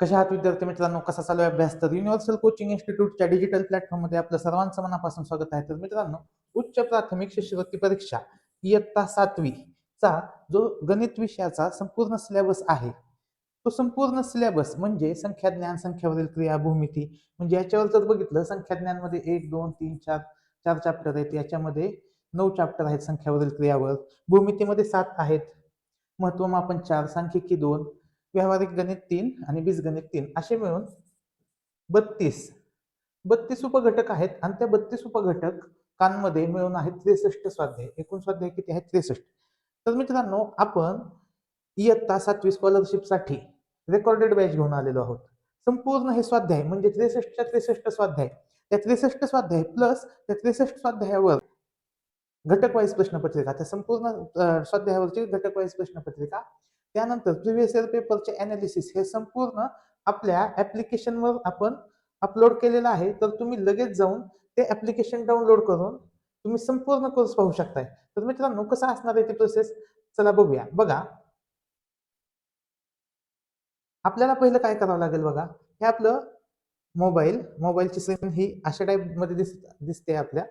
कशा आहात विद्यार्थी मित्रांनो? कसा चालू आहे अभ्यास? तर युनिव्हर्सल कोचिंग इन्स्टिट्यूटच्या डिजिटल प्लॅटफॉर्ममध्ये आपलं सर्वांचं मनापासून स्वागत आहे. तर मित्रांनो उच्च प्राथमिक शिष्यवृत्ती परीक्षा इयत्ता सातवी चा जो गणित विषयाचा संपूर्ण सिलेबस आहे तो संपूर्ण सिलेबस म्हणजे संख्या ज्ञान संख्यावरील क्रिया भूमिती म्हणजे याच्यावर जर बघितलं संख्या ज्ञानमध्ये एक दोन तीन चार चार चॅप्टर आहेत. याच्यामध्ये नऊ चॅप्टर आहेत संख्यावरील क्रियावर. भूमितीमध्ये सात आहेत. महत्वमापन चार सांख्यिकी दोन व्यावहारिक गणित तीन आणि बीजगणित तीन असे मिळून बत्तीस. बत्तीस उपघटक आहेत आणि त्या बत्तीस उपघटकांमध्ये मिळून आहेत त्रेसष्ट स्वाध्याय. एकूण स्वाध्याय किती आहेत? त्रेसष्ट. तर मित्रांनो आपण इयत्ता सातवी स्कॉलरशिपसाठी रेकॉर्डेड बॅच घेऊन आलेलो आहोत. संपूर्ण हे स्वाध्याय म्हणजे त्रेसष्टच्या त्रेसष्ट स्वाध्याय. त्या त्रेसष्ट स्वाध्याय प्लस त्या त्रेसष्ट स्वाध्यायावर घटकवाईज प्रश्नपत्रिका त्या संपूर्ण स्वाध्यायावरची घटकवाईज प्रश्नपत्रिका त्यानंतर प्रिव्हियस इयर पेपरचे अनालिसिस हे संपूर्ण आपल्या ऍप्लिकेशनवर आपण अपलोड केलेलं आहे. तर तुम्ही लगेच जाऊन ते ऍप्लिकेशन डाउनलोड करून तुम्ही संपूर्ण कोर्स पाहू शकताय. तर मित्रांनो कसं असणार आहे ती प्रोसेस चला बघूया. बघा. आपल्याला पहिलं काय करावं लागेल बघा? हे आपलं मोबाईल मोबाईलची स्क्रीन ही अशा टाईपमध्ये दिस दिसते आपल्या.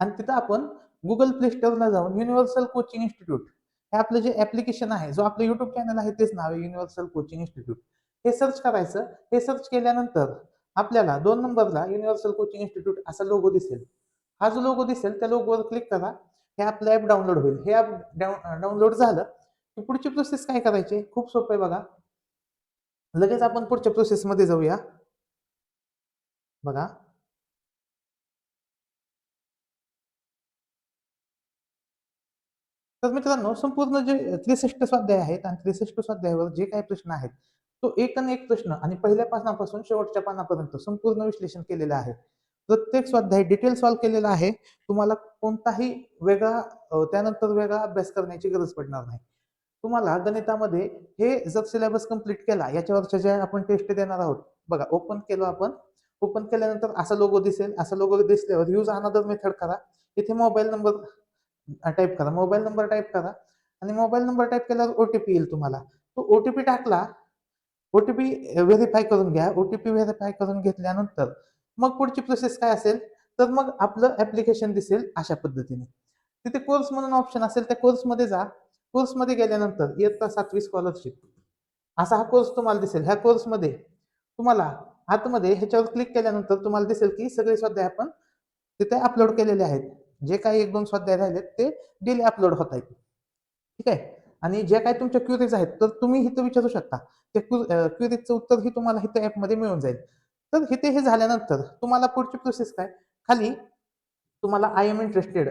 आणि तिथं आपण गुगल प्ले स्टोअरला जाऊन युनिव्हर्सल कोचिंग इन्स्टिट्यूट हे आपलं जे ऍप्लिकेशन आहे जो आपलं युट्यूब चॅनल आहे तेच नाव आहे युनिव्हर्सल कोचिंग इन्स्टिट्यूट हे सर्च करायचं हे सर्च केल्यानंतर आपल्याला दोन नंबरला युनिव्हर्सल कोचिंग इन्स्टिट्यूट असा लोगो दिसेल. हा जो लोगो दिसेल त्या लोगोवर क्लिक करा हे आपलं ऍप डाउनलोड होईल. हे ऍप डाउनलोड झालं की पुढची प्रोसेस काय करायची? खूप सोपं आहे बघा. लगेच आपण पुढच्या प्रोसेसमध्ये जाऊया. बघा. तर मित्रांनो संपूर्ण जे त्रेसष्ट स्वाध्याय आहेत आणि त्रेसष्ट स्वाध्यायावर जे काही प्रश्न आहेत तो एक आणि एक प्रश्न आणि पहिल्या पानापासून शेवटच्या पानापर्यंत संपूर्ण विश्लेषण केलेलं आहे. प्रत्येक स्वाध्याय डिटेल सॉल्व्ह केलेला आहे. तुम्हाला कोणताही वेगळा त्यानंतर वेगळा अभ्यास करण्याची गरज पडणार नाही. तुम्हाला गणितामध्ये हे जर सिलेबस कंप्लीट केला याच्यावरच्या ज्या आपण टेस्ट देणार आहोत बघा ओपन केलो आपण. ओपन केल्यानंतर असा लोगो दिसेल. असा लोगो दिसल्यावर यूज अनदर मेथड करा. इथे मोबाईल नंबर टाईप करा. मोबाईल नंबर टाईप करा. आणि मोबाईल नंबर टाईप केल्यावर ओटीपी येईल तुम्हाला. तो ओटीपी टाकला ओटीपी व्हेरीफाय करून घ्या. ओटीपी व्हेरीफाय करून घेतल्यानंतर मग पुढची प्रोसेस काय असेल? तर मग आपलं ऍप्लिकेशन दिसेल अशा पद्धतीने. तिथे कोर्स म्हणून ऑप्शन असेल त्या कोर्समध्ये जा. कोर्समध्ये गेल्यानंतर इयत्ता सातवी स्कॉलरशिप असा हा कोर्स तुम्हाला दिसेल. ह्या कोर्समध्ये तुम्हाला आतमध्ये ह्याच्यावर क्लिक केल्यानंतर तुम्हाला दिसेल की सगळे स्वाध्याय आपण तिथे अपलोड केलेले आहेत. जे काही एक दोन स्वाध्याय राहिलेत ते डेली अपलोड होत आहेत. ठीक आहे? आणि जे काही तुमच्या क्युरीज आहेत तर तुम्ही इथं विचारू शकता. ते क्युरीजचं उत्तर ही तुम्हाला इथं ॲपमध्ये मिळून जाईल. तर इथे हे झाल्यानंतर तुम्हाला पुढची प्रोसेस काय? खाली तुम्हाला आय एम इंटरेस्टेड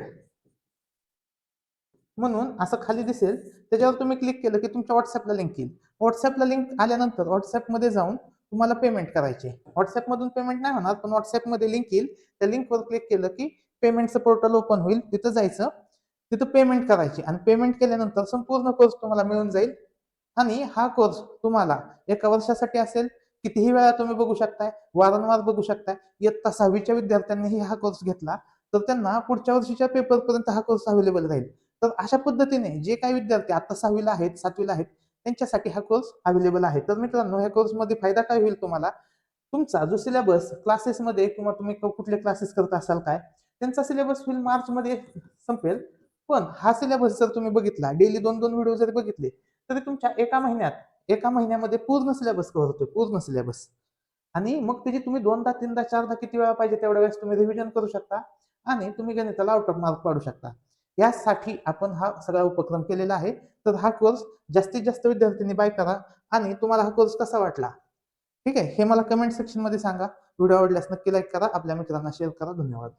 म्हणून असं खाली दिसेल. त्याच्यावर तुम्ही क्लिक केलं की तुमच्या व्हॉट्सअपला लिंक येईल. व्हॉट्सअपला लिंक आल्यानंतर व्हॉट्सअपमध्ये जाऊन तुम्हाला पेमेंट करायचे व्हॉट्सअपमधून पेमेंट नाही होणार पण व्हॉट्सअपमध्ये लिंक येईल. त्या लिंकवर क्लिक केलं की पेमेंटचं पोर्टल ओपन होईल तिथं जायचं तिथं पेमेंट करायची. आणि पेमेंट केल्यानंतर संपूर्ण कोर्स तुम्हाला मिळून जाईल. आणि हा कोर्स तुम्हाला एका वर्षासाठी असेल कितीही वेळा तुम्ही बघू शकताय वारंवार बघू शकताय इयत्ता सहावीच्या विद्यार्थ्यांनीही हा कोर्स घेतला तर त्यांना पुढच्या वर्षीच्या पेपरपर्यंत हा कोर्स अवेलेबल राहील. तर अशा पद्धतीने जे काही विद्यार्थी आता सहावीला आहेत सातवीला आहेत त्यांच्यासाठी हा कोर्स अवेलेबल आहे. तर मित्रांनो ह्या कोर्समध्ये फायदा काय होईल तुम्हाला? तुमचा जो सिलेबस क्लासेसमध्ये किंवा तुम्ही कुठले क्लासेस करत असाल काय? त्यांचा सिलेबस होईल मार्चमध्ये संपेल. पण हा सिलेबस जर तुम्ही बघितला डेली दोन दोन व्हिडिओ जरी बघितले तरी तुमच्या एका महिन्यात एका महिन्यामध्ये पूर्ण सिलेबस कव्हर होतोय पूर्ण सिलेबस आणि मग त्याची तुम्ही दोनदा तीनदा चारदा किती वेळा पाहिजे तेवढ्या वेळेस तुम्ही रिव्हिजन करू शकता आणि तुम्ही गणिताला आउट ऑफ मार्क पाडू शकता. यासाठी आपण हा सगळा उपक्रम केलेला आहे. तर हा कोर्स जास्तीत जास्त विद्यार्थ्यांनी बाय करा आणि तुम्हाला हा कोर्स कसा वाटला? ठीक आहे? हे मला कमेंट सेक्शनमध्ये सांगा. व्हिडिओ आवडल्यास नक्की लाईक करा. आपल्या मित्रांना शेअर करा. धन्यवाद.